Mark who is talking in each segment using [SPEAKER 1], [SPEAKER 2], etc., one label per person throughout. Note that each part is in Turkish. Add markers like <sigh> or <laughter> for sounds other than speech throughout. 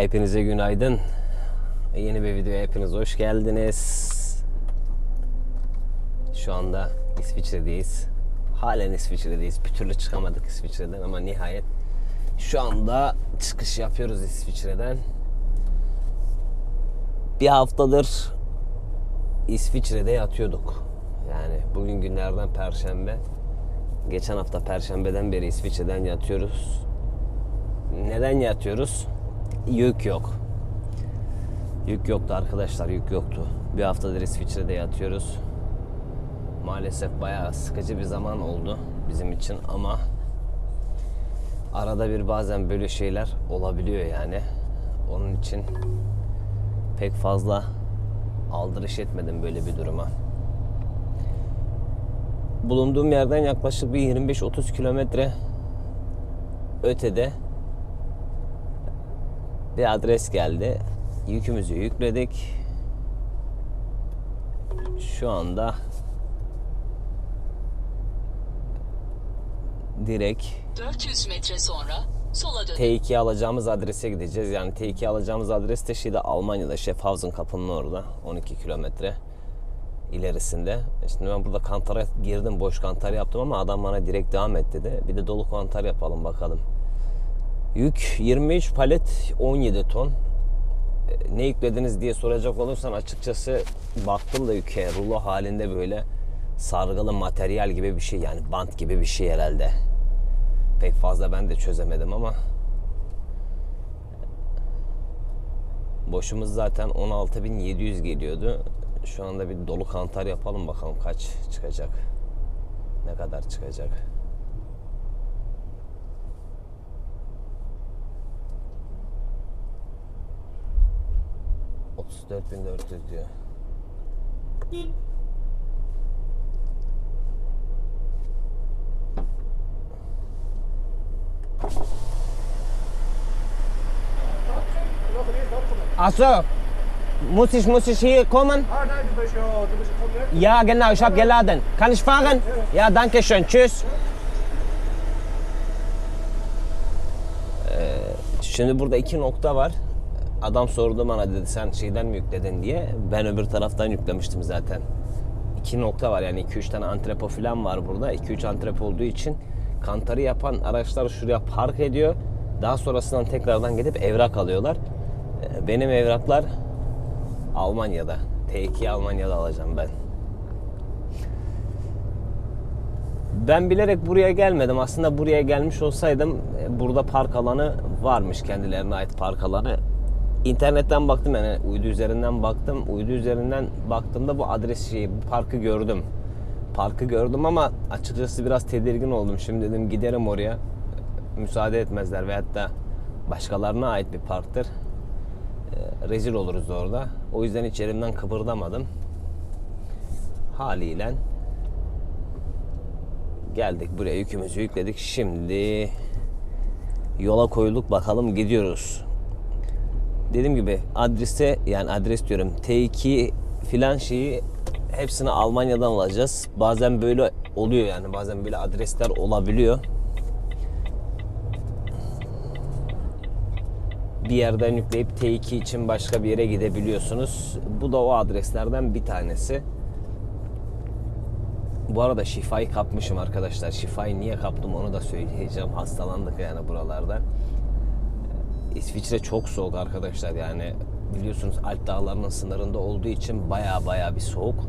[SPEAKER 1] Hepinize günaydın. Yeni bir videoya hepiniz hoş geldiniz. Şu anda İsviçre'deyiz. Halen İsviçre'deyiz. Bir türlü çıkamadık İsviçre'den ama nihayet şu anda çıkış yapıyoruz İsviçre'den. Bir haftadır İsviçre'de yatıyorduk. Yani bugün günlerden perşembe. Geçen hafta perşembeden beri İsviçre'den yatıyoruz. Neden yatıyoruz? Yük yok. Yük yoktu arkadaşlar, yük yoktu. Bir haftadır İsviçre'de yatıyoruz. Maalesef bayağı sıkıcı bir zaman oldu bizim için ama arada bir bazen böyle şeyler olabiliyor yani. Onun için pek fazla aldırış etmedim böyle bir duruma. Bulunduğum yerden yaklaşık bir 25-30 kilometre ötede bir adres geldi. Yükümüzü yükledik. Şu anda direkt
[SPEAKER 2] 400 metre sonra sola dön.
[SPEAKER 1] T2 alacağımız adrese gideceğiz. Yani T2 alacağımız adres de şeyde Almanya'da Schaffhausen kapının orada 12 kilometre ilerisinde. Şimdi ben burada kantara girdim boş kantar yaptım ama adam bana direkt devam et dedi. Bir de dolu kantar yapalım bakalım. Yük 23 palet 17 ton. E, Ne yüklediniz diye soracak olursan açıkçası baktım da yüke rulo halinde böyle sargılı materyal gibi bir şey yani bant gibi bir şey herhalde. Pek fazla ben de çözemedim ama boşumuz zaten 16.700 geliyordu. Şu anda bir dolu kantar yapalım bakalım kaç çıkacak. Ne kadar çıkacak. ...34.400 diyor. Achso, muss ich, muss ich hier kommen?
[SPEAKER 3] Ah nein, du bist ja, du bist ja komplett.
[SPEAKER 1] Ja, genau, ich habe geladen. Kann ich fahren? Ja, danke schön. Tschüss. Ee, Şimdi burada iki nokta var. Adam sordu bana dedi sen şeyden mi yükledin diye. Ben öbür taraftan yüklemiştim zaten. İki nokta var yani 2-3 tane antrepo falan var burada. 2-3 antrepo olduğu için kantarı yapan araçlar şuraya park ediyor. Daha sonrasından tekrardan gidip evrak alıyorlar. Ee, Benim evraklar Almanya'da. T2 Almanya'da alacağım ben. Ben bilerek buraya gelmedim. Aslında buraya gelmiş olsaydım e, burada park alanı varmış kendilerine ait park alanı. İnternetten baktım yani uydu üzerinden baktım. Uydu üzerinden baktığımda bu adres şeyi, bu parkı gördüm. Parkı gördüm ama açıkçası biraz tedirgin oldum. Şimdi dedim giderim oraya. Müsaade etmezler veyahut da başkalarına ait bir parktır. E, rezil oluruz orada. O yüzden hiç yerimden kıpırdamadım. Haliyle geldik buraya yükümüzü yükledik. Şimdi yola koyulduk bakalım gidiyoruz. Dediğim gibi adrese yani adres diyorum T2 filan şeyi hepsini Almanya'dan alacağız. Bazen böyle oluyor yani bazen böyle adresler olabiliyor. bir yerden yükleyip T2 için başka bir yere gidebiliyorsunuz. Bu da o adreslerden bir tanesi. Bu arada şifayı kapmışım arkadaşlar. Şifayı niye kaptım onu da söyleyeceğim. Hastalandık yani buralarda. İsviçre çok soğuk arkadaşlar yani biliyorsunuz Alp dağlarının sınırında olduğu için baya baya bir soğuk. Ee,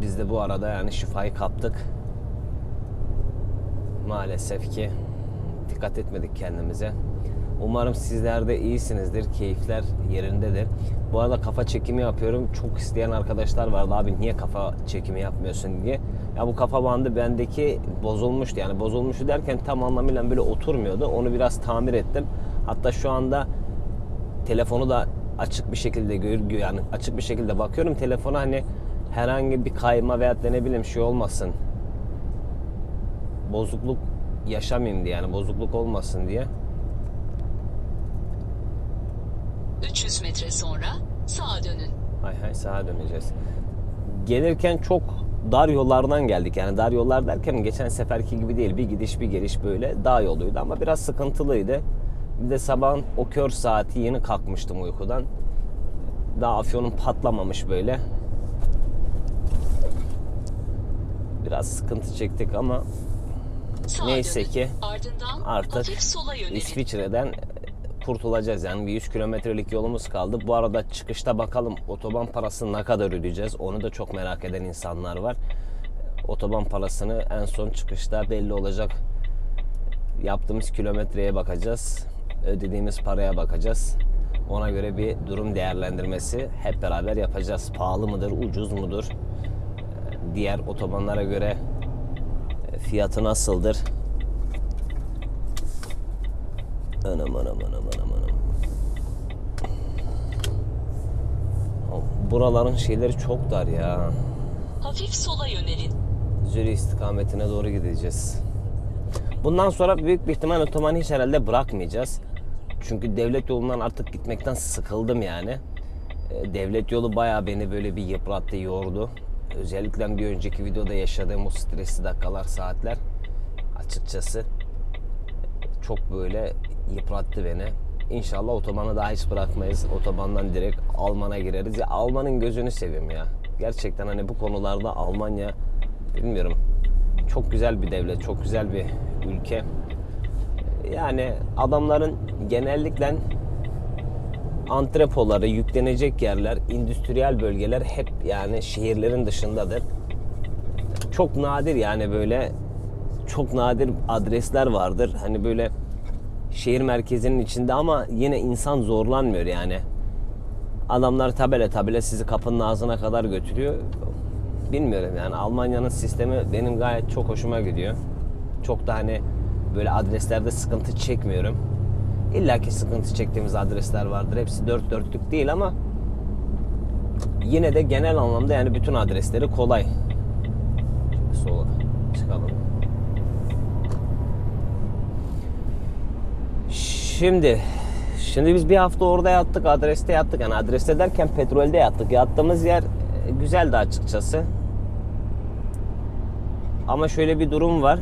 [SPEAKER 1] Biz de bu arada yani şifayı kaptık. Maalesef ki dikkat etmedik kendimize. Umarım sizler de iyisinizdir, keyifler yerindedir. Bu arada kafa çekimi yapıyorum. Çok isteyen arkadaşlar vardı. Abi niye kafa çekimi yapmıyorsun diye. Ya bu kafa bandı bendeki bozulmuştu. Yani bozulmuştu derken tam anlamıyla böyle oturmuyordu. Onu biraz tamir ettim. Hatta şu anda telefonu da açık bir şekilde görüyor yani açık bir şekilde bakıyorum telefona hani herhangi bir kayma da ne bileyim şey olmasın bozukluk yaşamayayım diye yani bozukluk olmasın diye
[SPEAKER 2] 300 metre sonra sağa dönün.
[SPEAKER 1] Hay hay sağa döneceğiz. Gelirken çok dar yollardan geldik. Yani dar yollar derken geçen seferki gibi değil. Bir gidiş bir geliş böyle dağ yoluydu ama biraz sıkıntılıydı. Bir de sabahın o kör saati yeni kalkmıştım uykudan. Daha afyonum patlamamış böyle. Biraz sıkıntı çektik ama
[SPEAKER 2] Sağa
[SPEAKER 1] Neyse
[SPEAKER 2] dönün.
[SPEAKER 1] ki
[SPEAKER 2] Ardından
[SPEAKER 1] artık
[SPEAKER 2] hafif sola yönelin.
[SPEAKER 1] İsviçre'den kurtulacağız. Yani bir 100 kilometrelik yolumuz kaldı. Bu arada çıkışta bakalım otoban parasını ne kadar ödeyeceğiz. Onu da çok merak eden insanlar var. Otoban parasını en son çıkışta belli olacak. Yaptığımız kilometreye bakacağız. Ödediğimiz paraya bakacağız. Ona göre bir durum değerlendirmesi hep beraber yapacağız. Pahalı mıdır, ucuz mudur? Diğer otobanlara göre fiyatı nasıldır? Anam anam anam anam anam. Buraların şeyleri çok dar ya.
[SPEAKER 2] Hafif sola yönelin.
[SPEAKER 1] Zürih istikametine doğru gideceğiz. Bundan sonra büyük bir ihtimal otobanı hiç herhalde bırakmayacağız. Çünkü devlet yolundan artık gitmekten sıkıldım yani. Ee, Devlet yolu bayağı beni böyle bir yıprattı, yordu. Özellikle bir önceki videoda yaşadığım o stresli dakikalar, saatler açıkçası çok böyle yıprattı beni. İnşallah otobanı daha hiç bırakmayız. Otobandan direkt Alman'a gireriz. Ya Alman'ın gözünü seveyim ya. Gerçekten hani bu konularda Almanya bilmiyorum. Çok güzel bir devlet, çok güzel bir ülke. Yani adamların genellikle antrepoları, yüklenecek yerler, endüstriyel bölgeler hep yani şehirlerin dışındadır. Çok nadir yani böyle çok nadir adresler vardır. Hani böyle şehir merkezinin içinde ama yine insan zorlanmıyor yani. Adamlar tabela tabela sizi kapının ağzına kadar götürüyor. Bilmiyorum yani Almanya'nın sistemi benim gayet çok hoşuma gidiyor. Çok da hani böyle adreslerde sıkıntı çekmiyorum. İlla ki sıkıntı çektiğimiz adresler vardır. Hepsi dört dörtlük değil ama yine de genel anlamda yani bütün adresleri kolay. Sola çıkalım. Şimdi şimdi biz bir hafta orada yattık, adreste yattık. Yani adreste derken petrolde yattık. Yattığımız yer e, güzeldi açıkçası. Ama şöyle bir durum var.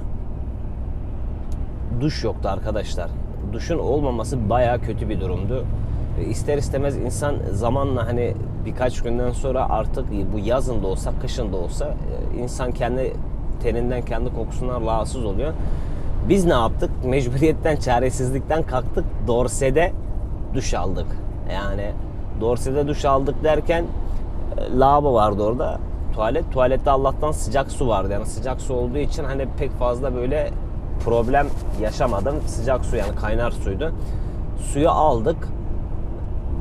[SPEAKER 1] Duş yoktu arkadaşlar. Duşun olmaması bayağı kötü bir durumdu. İster istemez insan zamanla hani birkaç günden sonra artık bu yazın da olsa kışın da olsa e, insan kendi teninden kendi kokusundan rahatsız oluyor. Biz ne yaptık? Mecburiyetten, çaresizlikten kalktık. Dorse'de duş aldık. Yani Dorse'de duş aldık derken e, lavabo vardı orada. Tuvalet. Tuvalette Allah'tan sıcak su vardı. Yani sıcak su olduğu için hani pek fazla böyle problem yaşamadım. Sıcak su yani kaynar suydu. Suyu aldık.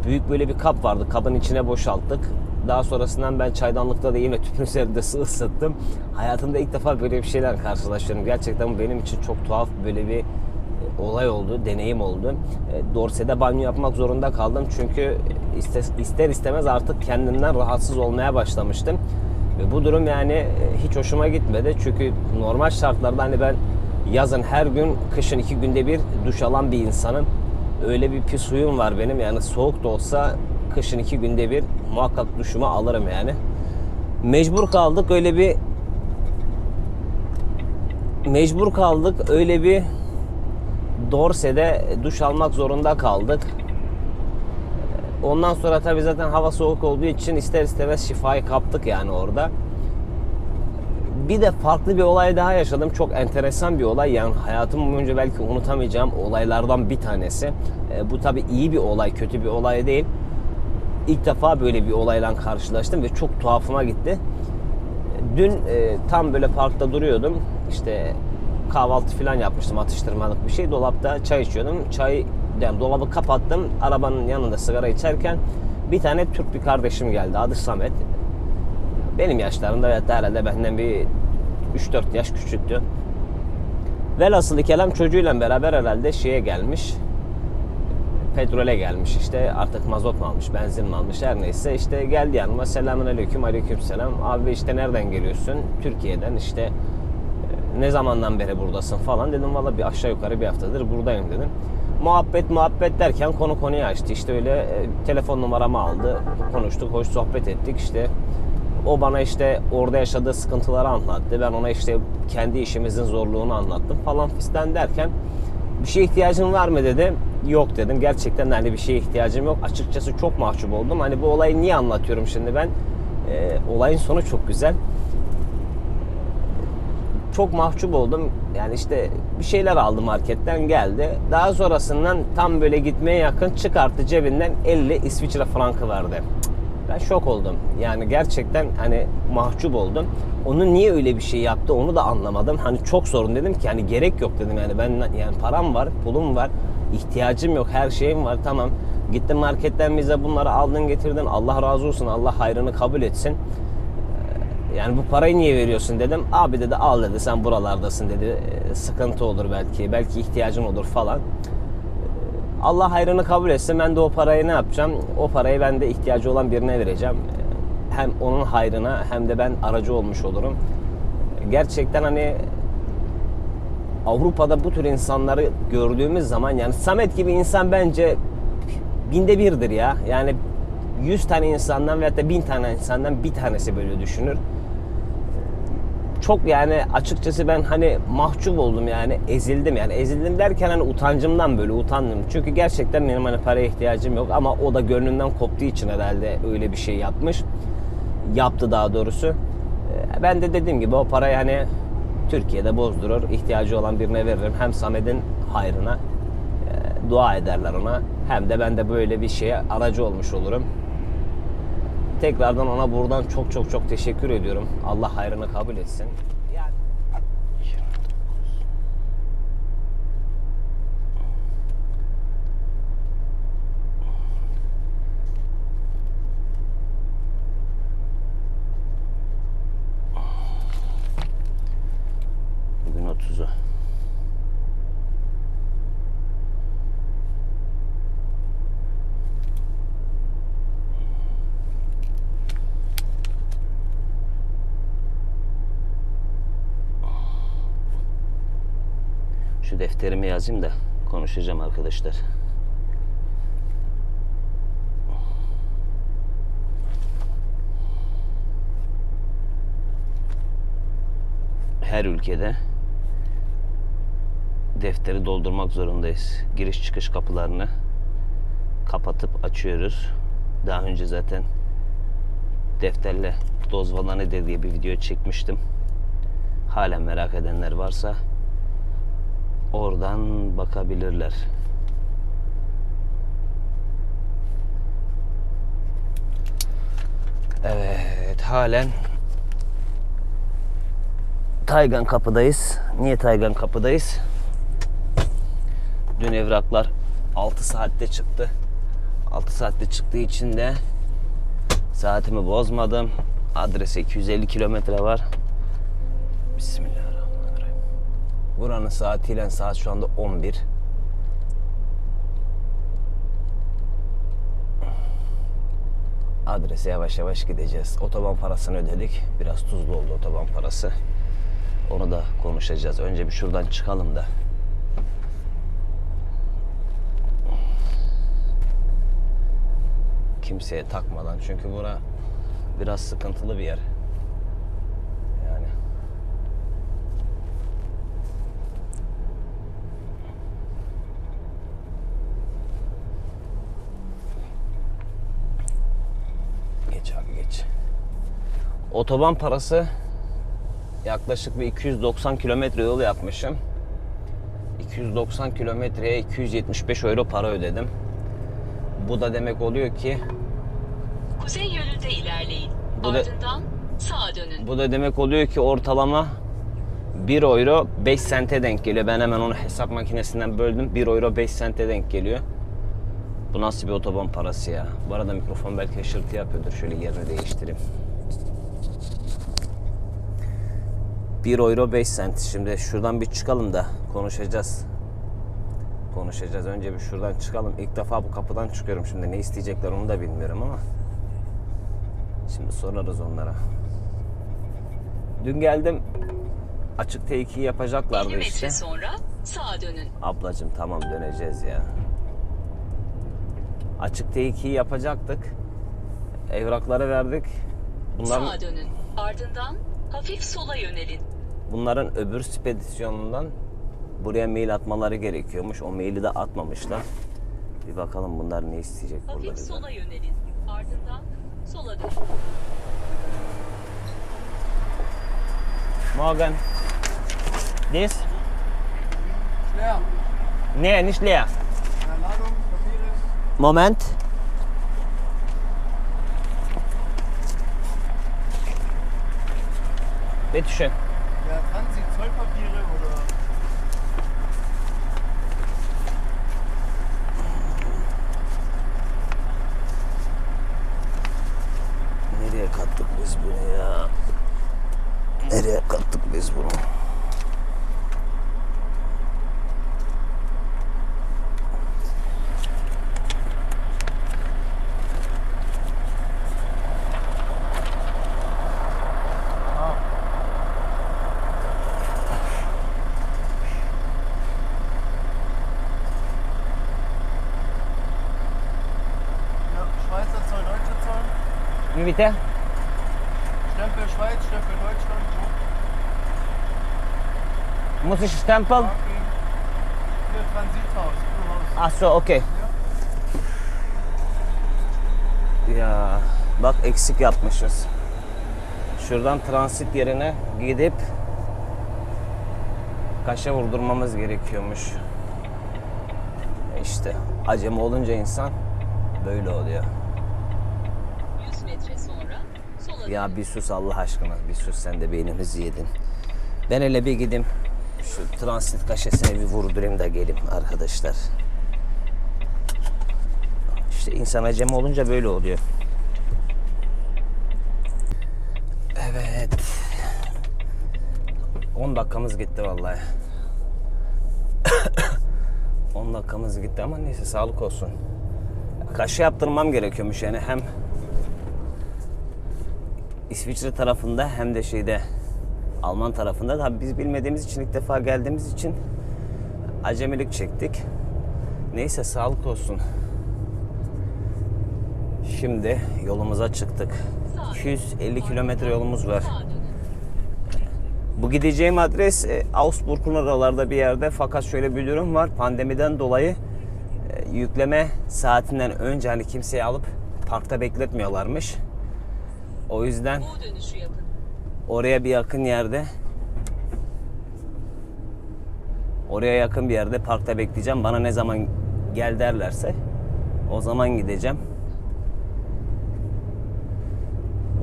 [SPEAKER 1] Büyük böyle bir kap vardı. Kabın içine boşalttık. Daha sonrasından ben çaydanlıkta da yine tüpün üzerinde su ısıttım. Hayatımda ilk defa böyle bir şeyler karşılaşıyorum. Gerçekten benim için çok tuhaf böyle bir e, olay oldu, deneyim oldu. E, Dorse'de banyo yapmak zorunda kaldım çünkü iste- ister istemez artık kendimden rahatsız olmaya başlamıştım. Ve bu durum yani e, hiç hoşuma gitmedi çünkü normal şartlarda hani ben yazın her gün, kışın iki günde bir duş alan bir insanım. Öyle bir pis huyum var benim yani soğuk da olsa kışın iki günde bir muhakkak duşumu alırım yani. Mecbur kaldık öyle bir mecbur kaldık öyle bir Dorse'de duş almak zorunda kaldık. Ondan sonra tabii zaten hava soğuk olduğu için ister istemez şifayı kaptık yani orada. Bir de farklı bir olay daha yaşadım. Çok enteresan bir olay. Yani hayatım boyunca belki unutamayacağım olaylardan bir tanesi. E, bu tabii iyi bir olay, kötü bir olay değil. İlk defa böyle bir olayla karşılaştım ve çok tuhafıma gitti. Dün e, tam böyle parkta duruyordum. İşte kahvaltı falan yapmıştım atıştırmalık bir şey. Dolapta çay içiyordum. Çay yani dolabı kapattım. Arabanın yanında sigara içerken bir tane Türk bir kardeşim geldi. Adı Samet. Benim yaşlarımda ve herhalde benden bir 3-4 yaş küçüktü. Velhasıl kelam çocuğuyla beraber herhalde şeye gelmiş. Petrole gelmiş işte artık mazot mu almış, benzin mi almış her neyse işte geldi yanıma selamun aleyküm aleyküm selam. Abi işte nereden geliyorsun? Türkiye'den işte e, ne zamandan beri buradasın falan dedim valla bir aşağı yukarı bir haftadır buradayım dedim. Muhabbet muhabbet derken konu konuyu açtı işte öyle e, telefon numaramı aldı konuştuk hoş sohbet ettik işte o bana işte orada yaşadığı sıkıntıları anlattı. Ben ona işte kendi işimizin zorluğunu anlattım falan fistan derken bir şeye ihtiyacın var mı dedi. Yok dedim. Gerçekten hani bir şeye ihtiyacım yok. Açıkçası çok mahcup oldum. Hani bu olayı niye anlatıyorum şimdi ben? Ee, olayın sonu çok güzel. Çok mahcup oldum. Yani işte bir şeyler aldı marketten geldi. Daha sonrasından tam böyle gitmeye yakın çıkarttı cebinden 50 İsviçre frankı verdi. Ben şok oldum. Yani gerçekten hani mahcup oldum. Onun niye öyle bir şey yaptı onu da anlamadım. Hani çok sorun dedim ki hani gerek yok dedim yani ben yani param var, pulum var, ihtiyacım yok, her şeyim var tamam. Gittin marketten bize bunları aldın getirdin. Allah razı olsun. Allah hayrını kabul etsin. Yani bu parayı niye veriyorsun dedim. Abi dedi al dedi sen buralardasın dedi. "Ee, Sıkıntı olur belki. Belki ihtiyacın olur falan. Ee, Allah hayrını kabul etsin. Ben de o parayı ne yapacağım? O parayı ben de ihtiyacı olan birine vereceğim. Ee, Hem onun hayrına hem de ben aracı olmuş olurum. Gerçekten hani Avrupa'da bu tür insanları gördüğümüz zaman yani Samet gibi insan bence binde birdir ya. Yani 100 tane insandan veyahut da 1000 tane insandan bir tanesi böyle düşünür. Çok yani açıkçası ben hani mahcup oldum yani ezildim yani ezildim derken hani utancımdan böyle utandım. Çünkü gerçekten benim hani paraya ihtiyacım yok ama o da gönlünden koptuğu için herhalde öyle bir şey yapmış. Yaptı daha doğrusu. Ee, Ben de dediğim gibi o parayı hani Türkiye'de bozdurur, ihtiyacı olan birine veririm. Hem Samet'in hayrına e, dua ederler ona. Hem de ben de böyle bir şeye aracı olmuş olurum. Tekrardan ona buradan çok çok çok teşekkür ediyorum. Allah hayrını kabul etsin. Yani Bugün 30'u. Şu defterime yazayım da konuşacağım arkadaşlar. Her ülkede defteri doldurmak zorundayız. Giriş çıkış kapılarını kapatıp açıyoruz. Daha önce zaten defterle dozvala nedir diye bir video çekmiştim. Hala merak edenler varsa oradan bakabilirler. Evet, halen Taygan kapıdayız. Niye Taygan kapıdayız? Dün evraklar 6 saatte çıktı. 6 saatte çıktığı için de saatimi bozmadım. Adrese 250 kilometre var. Bismillahirrahmanirrahim. Buranın saatiyle saat şu anda 11. Adrese yavaş yavaş gideceğiz. Otoban parasını ödedik. Biraz tuzlu oldu otoban parası. Onu da konuşacağız. Önce bir şuradan çıkalım da. Kimseye takmadan. Çünkü bura biraz sıkıntılı bir yer. Yani Geç abi geç. Otoban parası yaklaşık bir 290 kilometre yol yapmışım. 290 kilometreye 275 euro para ödedim. Bu da demek oluyor ki
[SPEAKER 2] Kuzey yönünde ilerleyin.
[SPEAKER 1] Bu da-
[SPEAKER 2] Ardından sağa dönün.
[SPEAKER 1] bu da demek oluyor ki ortalama 1 euro 5 sente denk geliyor. Ben hemen onu hesap makinesinden böldüm. 1 euro 5 sente denk geliyor. Bu nasıl bir otoban parası ya? Bu arada mikrofon belki hışırtı yapıyordur. Şöyle yerini değiştireyim. 1 euro 5 sent. Şimdi şuradan bir çıkalım da konuşacağız. Konuşacağız. Önce bir şuradan çıkalım. İlk defa bu kapıdan çıkıyorum şimdi. Ne isteyecekler onu da bilmiyorum ama. Şimdi sorarız onlara. Dün geldim. Açık T2'yi yapacaklardı
[SPEAKER 2] 50
[SPEAKER 1] işte.
[SPEAKER 2] metre sonra sağa dönün.
[SPEAKER 1] Ablacım tamam döneceğiz ya. Açık T2'yi yapacaktık. Evrakları verdik. Bunların,
[SPEAKER 2] Sağa dönün. Ardından hafif sola yönelin.
[SPEAKER 1] Bunların öbür spedisyonundan buraya mail atmaları gerekiyormuş. O maili de atmamışlar. Bir bakalım bunlar ne isteyecek burada
[SPEAKER 2] Hafif sola yönelin. Ardından sola dönün.
[SPEAKER 1] Morgen. This?
[SPEAKER 3] Schwer.
[SPEAKER 1] Nee, nicht leer. Moment. Bitte
[SPEAKER 3] Ja, Transit, Zollpapiere oder.
[SPEAKER 1] Nereye kattık biz bunu ya? Nereye kattık biz bunu? Bitte?
[SPEAKER 3] Stempel Schweiz, Stempel Deutschland.
[SPEAKER 1] Muss ich stempeln?
[SPEAKER 3] Transithaus.
[SPEAKER 1] Ah so, okey. Ya bak eksik yapmışız. Şuradan transit yerine gidip kaşe vurdurmamız gerekiyormuş. E İşte acemi olunca insan böyle oluyor.
[SPEAKER 2] 100 metre sonra sola dönün.
[SPEAKER 1] Ya bir sus Allah aşkına bir sus sen de beynimizi yedin. Ben hele bir gideyim şu transit kaşesine bir vurdurayım da geleyim arkadaşlar. İşte insan acemi olunca böyle oluyor. Evet. 10 dakikamız gitti vallahi. <coughs> 10 dakikamız gitti ama neyse sağlık olsun. Kaşı yaptırmam gerekiyormuş yani hem İsviçre tarafında hem de şeyde Alman tarafında da biz bilmediğimiz için ilk defa geldiğimiz için acemilik çektik. Neyse sağlık olsun. Şimdi yolumuza çıktık. 250 kilometre yolumuz var. Bu gideceğim adres e, Augsburg'un oralarda bir yerde fakat şöyle bir durum var. Pandemiden dolayı e, yükleme saatinden önce hani kimseyi alıp parkta bekletmiyorlarmış. O yüzden oraya bir yakın yerde oraya yakın bir yerde parkta bekleyeceğim. Bana ne zaman gel derlerse o zaman gideceğim.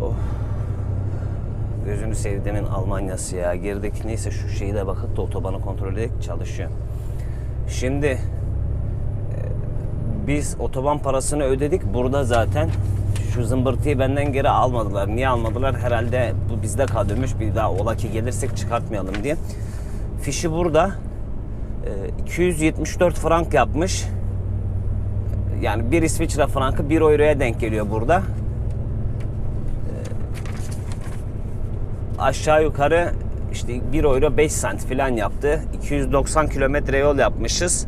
[SPEAKER 1] Oh. Gözünü sevdiğimin Almanyası ya. Girdik neyse şu şeyi de bakıp da otobanı kontrol edip çalışıyor. Şimdi e, biz otoban parasını ödedik. Burada zaten şu zımbırtıyı benden geri almadılar. Niye almadılar? Herhalde bu bizde kalıyormuş. Bir daha ola ki gelirsek çıkartmayalım diye. Fişi burada. E, 274 frank yapmış. Yani bir İsviçre frankı 1 euroya denk geliyor burada. aşağı yukarı işte 1 euro 5 cent falan yaptı. 290 kilometre yol yapmışız.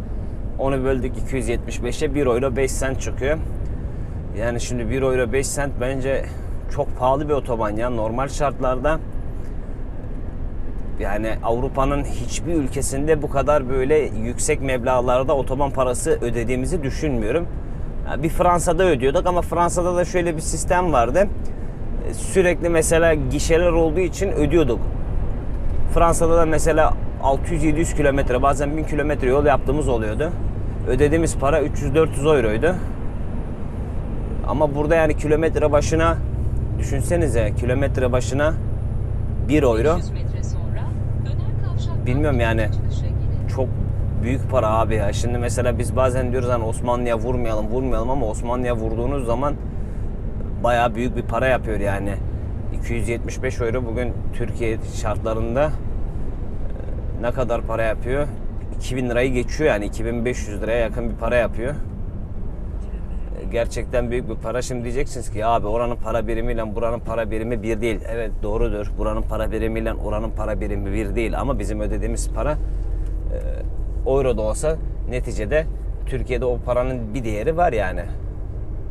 [SPEAKER 1] Onu böldük 275'e 1 euro 5 cent çıkıyor. Yani şimdi 1 euro 5 cent bence çok pahalı bir otoban ya. Normal şartlarda yani Avrupa'nın hiçbir ülkesinde bu kadar böyle yüksek meblağlarda otoban parası ödediğimizi düşünmüyorum. Bir Fransa'da ödüyorduk ama Fransa'da da şöyle bir sistem vardı. E, Sürekli mesela gişeler olduğu için ödüyorduk. Fransa'da da mesela 600-700 kilometre bazen 1000 kilometre yol yaptığımız oluyordu. Ödediğimiz para 300-400 euroydu. Ama burada yani kilometre başına düşünsenize kilometre başına 1 euro
[SPEAKER 2] 500 metre sonra döner kavşaktan
[SPEAKER 1] Bilmiyorum yani. çok büyük para abi ya. Şimdi mesela biz bazen diyoruz hani Osmanlı'ya vurmayalım vurmayalım ama Osmanlı'ya vurduğunuz zaman bayağı büyük bir para yapıyor yani. 275 euro bugün Türkiye şartlarında e, ne kadar para yapıyor? 2000 lirayı geçiyor yani 2500 liraya yakın bir para yapıyor. Gerçekten büyük bir para. Şimdi diyeceksiniz ki abi oranın para birimiyle buranın para birimi bir değil. Evet doğrudur. Buranın para birimiyle oranın para birimi bir değil. Ama bizim ödediğimiz para e, euro da olsa neticede Türkiye'de o paranın bir değeri var yani.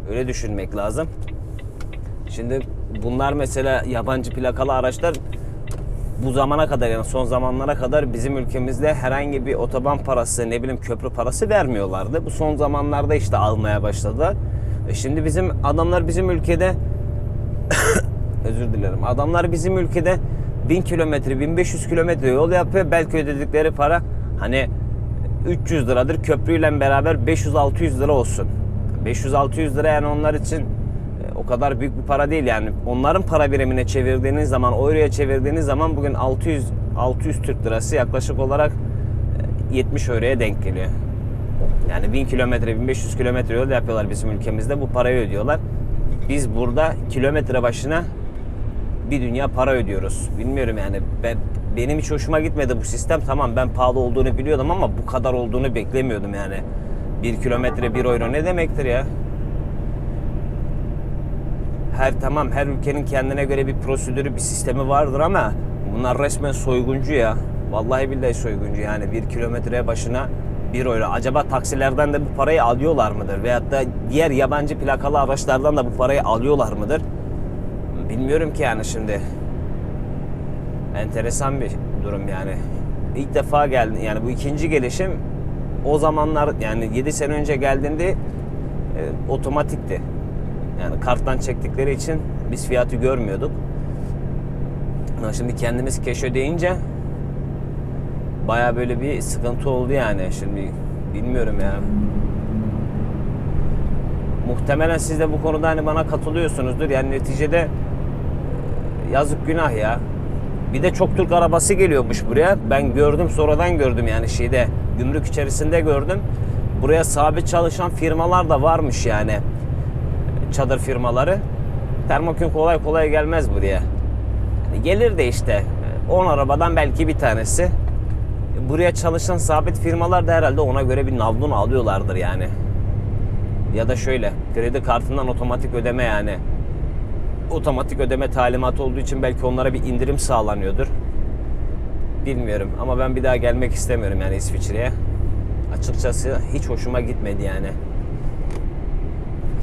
[SPEAKER 1] Öyle düşünmek lazım. Şimdi bunlar mesela yabancı plakalı araçlar bu zamana kadar yani son zamanlara kadar bizim ülkemizde herhangi bir otoban parası ne bileyim köprü parası vermiyorlardı. Bu son zamanlarda işte almaya başladılar. E şimdi bizim adamlar bizim ülkede <coughs> özür dilerim. Adamlar bizim ülkede 1000 kilometre 1500 kilometre yol yapıyor. Belki ödedikleri para hani 300 liradır köprüyle beraber 500-600 lira olsun. 500-600 lira yani onlar için o kadar büyük bir para değil yani. Onların para birimine çevirdiğiniz zaman, euroya çevirdiğiniz zaman bugün 600 600 Türk lirası yaklaşık olarak e, 70 euroya denk geliyor. Yani 1000 kilometre, 1500 kilometre yol yapıyorlar bizim ülkemizde. Bu parayı ödüyorlar. Biz burada kilometre başına bir dünya para ödüyoruz. Bilmiyorum yani ben benim hiç hoşuma gitmedi bu sistem. Tamam ben pahalı olduğunu biliyordum ama bu kadar olduğunu beklemiyordum yani. Bir kilometre bir euro ne demektir ya? Her tamam her ülkenin kendine göre bir prosedürü bir sistemi vardır ama bunlar resmen soyguncu ya. Vallahi billahi soyguncu yani bir kilometre başına bir euro. Acaba taksilerden de bu parayı alıyorlar mıdır? Veyahut da diğer yabancı plakalı araçlardan da bu parayı alıyorlar mıdır? Bilmiyorum ki yani şimdi. Enteresan bir durum yani. İlk defa geldi yani bu ikinci gelişim o zamanlar yani 7 sene önce geldiğinde e, otomatikti. Yani karttan çektikleri için biz fiyatı görmüyorduk. Ama şimdi kendimiz keş ödeyince baya böyle bir sıkıntı oldu yani. Şimdi bilmiyorum ya. Muhtemelen siz de bu konuda hani bana katılıyorsunuzdur. Yani neticede e, yazık günah ya. Bir de çok Türk arabası geliyormuş buraya. Ben gördüm sonradan gördüm yani şeyde gümrük içerisinde gördüm. Buraya sabit çalışan firmalar da varmış yani. Çadır firmaları. Termokün kolay kolay gelmez buraya. Yani gelir de işte 10 arabadan belki bir tanesi. Buraya çalışan sabit firmalar da herhalde ona göre bir navlun alıyorlardır yani. Ya da şöyle kredi kartından otomatik ödeme yani otomatik ödeme talimatı olduğu için belki onlara bir indirim sağlanıyordur. Bilmiyorum ama ben bir daha gelmek istemiyorum yani İsviçre'ye. Açıkçası hiç hoşuma gitmedi yani.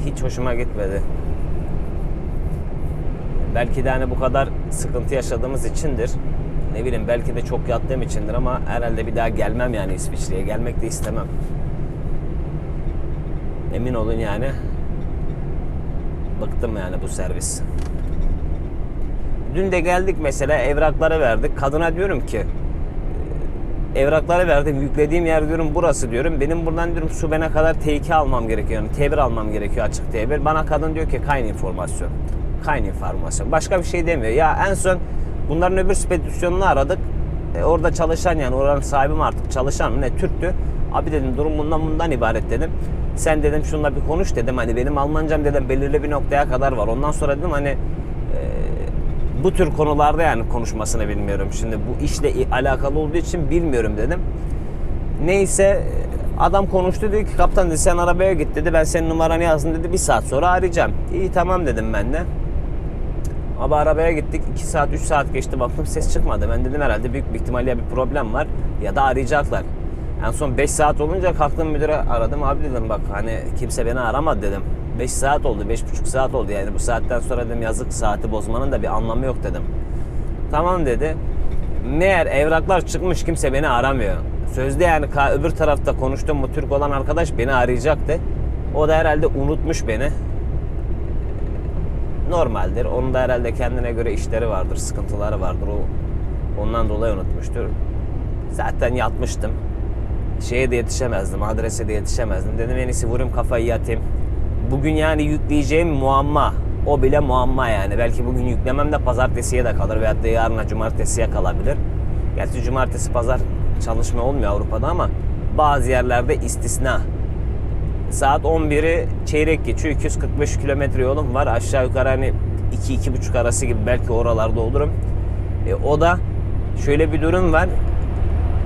[SPEAKER 1] Hiç hoşuma gitmedi. Belki de hani bu kadar sıkıntı yaşadığımız içindir. Ne bileyim belki de çok yattığım içindir ama herhalde bir daha gelmem yani İsviçre'ye. Gelmek de istemem. Emin olun yani bıktım yani bu servis. Dün de geldik mesela evrakları verdik. Kadına diyorum ki evrakları verdim. Yüklediğim yer diyorum burası diyorum. Benim buradan diyorum Suben'e kadar T2 almam gerekiyor. Yani T1 almam gerekiyor açık T1. Bana kadın diyor ki kayn informasyon. Kayn informasyon. Başka bir şey demiyor. Ya en son bunların öbür spedisyonunu aradık. E, orada çalışan yani oranın sahibi mi artık çalışan mı ne Türktü. Abi dedim durum bundan bundan ibaret dedim. Sen dedim şunla bir konuş dedim. Hani benim Almancam dedim belirli bir noktaya kadar var. Ondan sonra dedim hani bu tür konularda yani konuşmasını bilmiyorum. Şimdi bu işle alakalı olduğu için bilmiyorum dedim. Neyse adam konuştu dedi ki kaptan dedi sen arabaya git dedi. Ben senin numaranı yazdım dedi. Bir saat sonra arayacağım. İyi tamam dedim ben de. Ama arabaya gittik 2 saat 3 saat geçti baktım ses çıkmadı. Ben dedim herhalde büyük bir ihtimalle bir problem var ya da arayacaklar. En son 5 saat olunca kalktım müdüre aradım abi dedim bak hani kimse beni aramadı dedim. 5 saat oldu 5,5 saat oldu yani bu saatten sonra dedim yazık saati bozmanın da bir anlamı yok dedim. Tamam dedi. Meğer evraklar çıkmış kimse beni aramıyor. Sözde yani öbür tarafta konuştuğum bu Türk olan arkadaş beni arayacaktı. O da herhalde unutmuş beni. Normaldir. Onun da herhalde kendine göre işleri vardır, sıkıntıları vardır. O ondan dolayı unutmuştur. Zaten yatmıştım. Şeye de yetişemezdim, adrese de yetişemezdim. Dedim en iyisi vurayım kafayı yatayım. Bugün yani yükleyeceğim muamma. O bile muamma yani. Belki bugün yüklemem de pazartesiye de kalır veyahut da yarına cumartesiye kalabilir. Gerçi cumartesi pazar çalışma olmuyor Avrupa'da ama bazı yerlerde istisna. Saat 11'i çeyrek geçiyor. 245 kilometre yolum var. Aşağı yukarı hani 2-2,5 arası gibi belki oralarda olurum. E, o da şöyle bir durum var.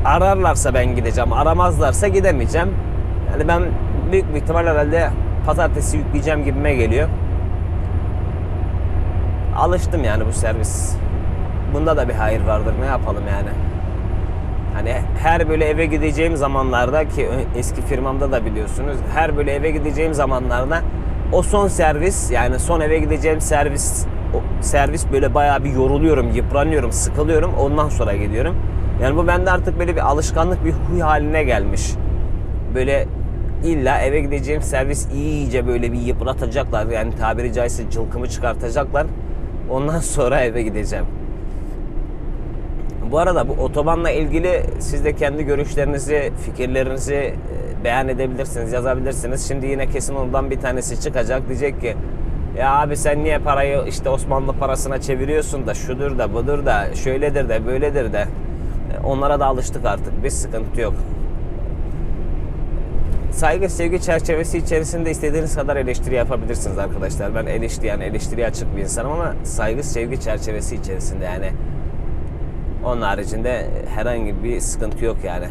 [SPEAKER 1] Ararlarsa ben gideceğim. Aramazlarsa gidemeyeceğim. Yani ben büyük bir ihtimal herhalde pazartesi yükleyeceğim gibime geliyor. Alıştım yani bu servis. Bunda da bir hayır vardır. Ne yapalım yani? Hani her böyle eve gideceğim zamanlarda ki eski firmamda da biliyorsunuz her böyle eve gideceğim zamanlarda o son servis yani son eve gideceğim servis servis böyle bayağı bir yoruluyorum, yıpranıyorum, sıkılıyorum. Ondan sonra gidiyorum. Yani bu bende artık böyle bir alışkanlık, bir huy haline gelmiş. Böyle illa eve gideceğim servis iyice böyle bir yıpratacaklar. Yani tabiri caizse cılkımı çıkartacaklar. Ondan <laughs> sonra eve gideceğim. Bu arada bu otobanla ilgili siz de kendi görüşlerinizi, fikirlerinizi e, beyan edebilirsiniz, yazabilirsiniz. Şimdi yine kesin ondan bir tanesi çıkacak diyecek ki ya abi sen niye parayı işte Osmanlı parasına çeviriyorsun da şudur da budur da şöyledir de böyledir de. E, Onlara da alıştık artık. Bir sıkıntı yok. Saygı sevgi çerçevesi içerisinde istediğiniz kadar eleştiri yapabilirsiniz arkadaşlar. Ben eleştiri eleştiriye açık bir insanım ama saygı sevgi çerçevesi içerisinde yani onun haricinde herhangi bir sıkıntı yok yani.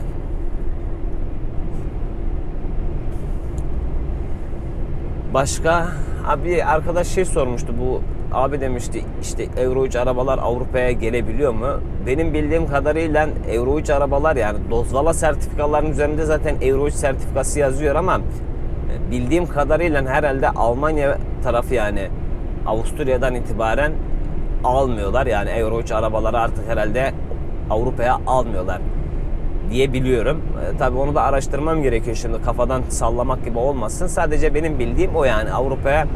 [SPEAKER 1] Başka abi arkadaş şey sormuştu bu abi demişti işte Euro 3 arabalar Avrupa'ya gelebiliyor mu? Benim bildiğim kadarıyla Euro 3 arabalar yani dozvala sertifikaların üzerinde zaten Euro 3 sertifikası yazıyor ama e, bildiğim kadarıyla herhalde Almanya tarafı yani Avusturya'dan itibaren almıyorlar. Yani Euro 3 arabaları artık herhalde Avrupa'ya almıyorlar diye biliyorum. E, tabii onu da araştırmam gerekiyor şimdi kafadan sallamak gibi olmasın. Sadece benim bildiğim o yani Avrupa'ya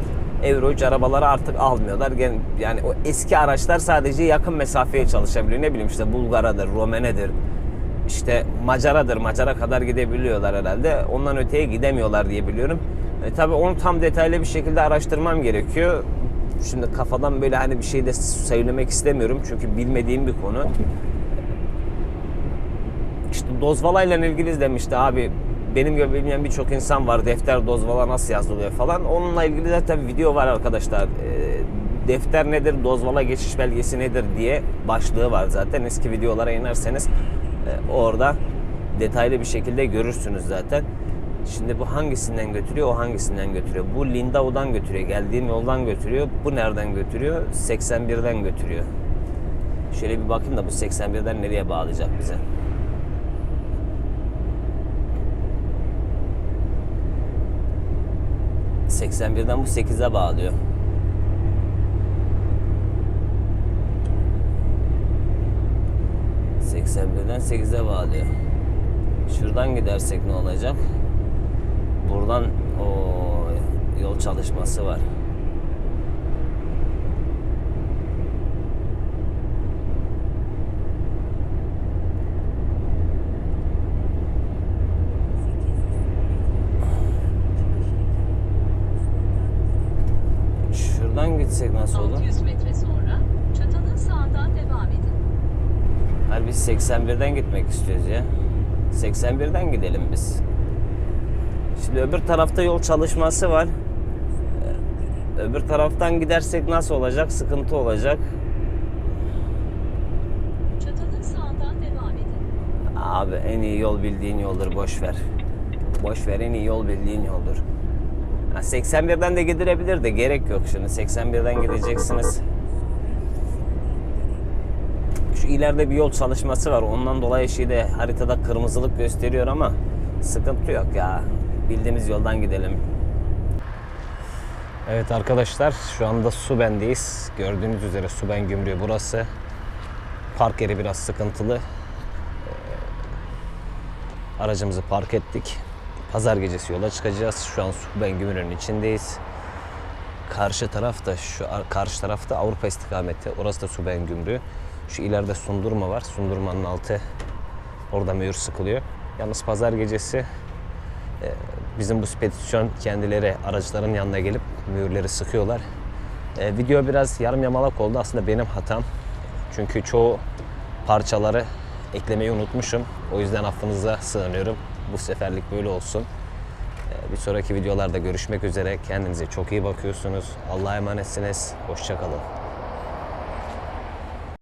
[SPEAKER 1] Euro 3 arabaları artık almıyorlar. Yani o eski araçlar sadece yakın mesafeye çalışabiliyor. Ne bileyim işte Bulgara'dır, Romene'dir, işte Macara'dır. Macara kadar gidebiliyorlar herhalde. Ondan öteye gidemiyorlar diye biliyorum. E, tabii onu tam detaylı bir şekilde araştırmam gerekiyor. Şimdi kafadan böyle hani bir şey de söylemek istemiyorum. Çünkü bilmediğim bir konu. İşte dozvalayla ilgili demişti abi benim gibi bilmeyen birçok insan var defter dozvala nasıl yazılıyor falan. Onunla ilgili zaten video var arkadaşlar. Ee, defter nedir, dozvala geçiş belgesi nedir diye başlığı var zaten. Eski videolara inerseniz e, orada detaylı bir şekilde görürsünüz zaten. Şimdi bu hangisinden götürüyor, o hangisinden götürüyor. Bu Lindau'dan götürüyor, geldiğim yoldan götürüyor. Bu nereden götürüyor? 81'den götürüyor. Şöyle bir bakayım da bu 81'den nereye bağlayacak bize. ...81'den bu 8'e bağlıyor. ...81'den 8'e bağlıyor. Şuradan gidersek ne olacak? Buradan o yol çalışması var. Şuradan olur?
[SPEAKER 2] 600 metre sonra çatalın sağdan devam edin.
[SPEAKER 1] Hayır biz 81'den gitmek istiyoruz ya. 81'den gidelim biz. Şimdi öbür tarafta yol çalışması var. Ee, Öbür taraftan gidersek nasıl olacak? Sıkıntı olacak.
[SPEAKER 2] Çatalın sağdan devam edin.
[SPEAKER 1] Abi en iyi yol bildiğin yoldur boş ver. Boş ver en iyi yol bildiğin yoldur. Ha, 81'den de gidilebilir de gerek yok şimdi. 81'den gideceksiniz. Şu ileride bir yol çalışması var. Ondan dolayı şeyde haritada kırmızılık gösteriyor ama sıkıntı yok ya. Bildiğimiz yoldan gidelim. Evet arkadaşlar şu anda Suben'deyiz. Gördüğünüz üzere Suben Gümrüğü burası. Park yeri biraz sıkıntılı. Aracımızı park ettik. Pazar gecesi yola çıkacağız. Şu an Suben Gümrüğü'nün içindeyiz. Karşı tarafta şu ar- karşı tarafta Avrupa istikameti. Orası da Suben Gümrüğü. Şu ileride Sundurma var. Sundurmanın altı orada mühür sıkılıyor. Yalnız pazar gecesi e, bizim bu spedisyon kendileri aracıların yanına gelip mühürleri sıkıyorlar. E, video biraz yarım yamalak oldu. Aslında benim hatam. Çünkü çoğu parçaları eklemeyi unutmuşum. O yüzden affınıza sığınıyorum. Bu seferlik böyle olsun. Ee, Bir sonraki videolarda görüşmek üzere. Kendinize çok iyi bakıyorsunuz. Allah'a emanetsiniz. Hoşçakalın.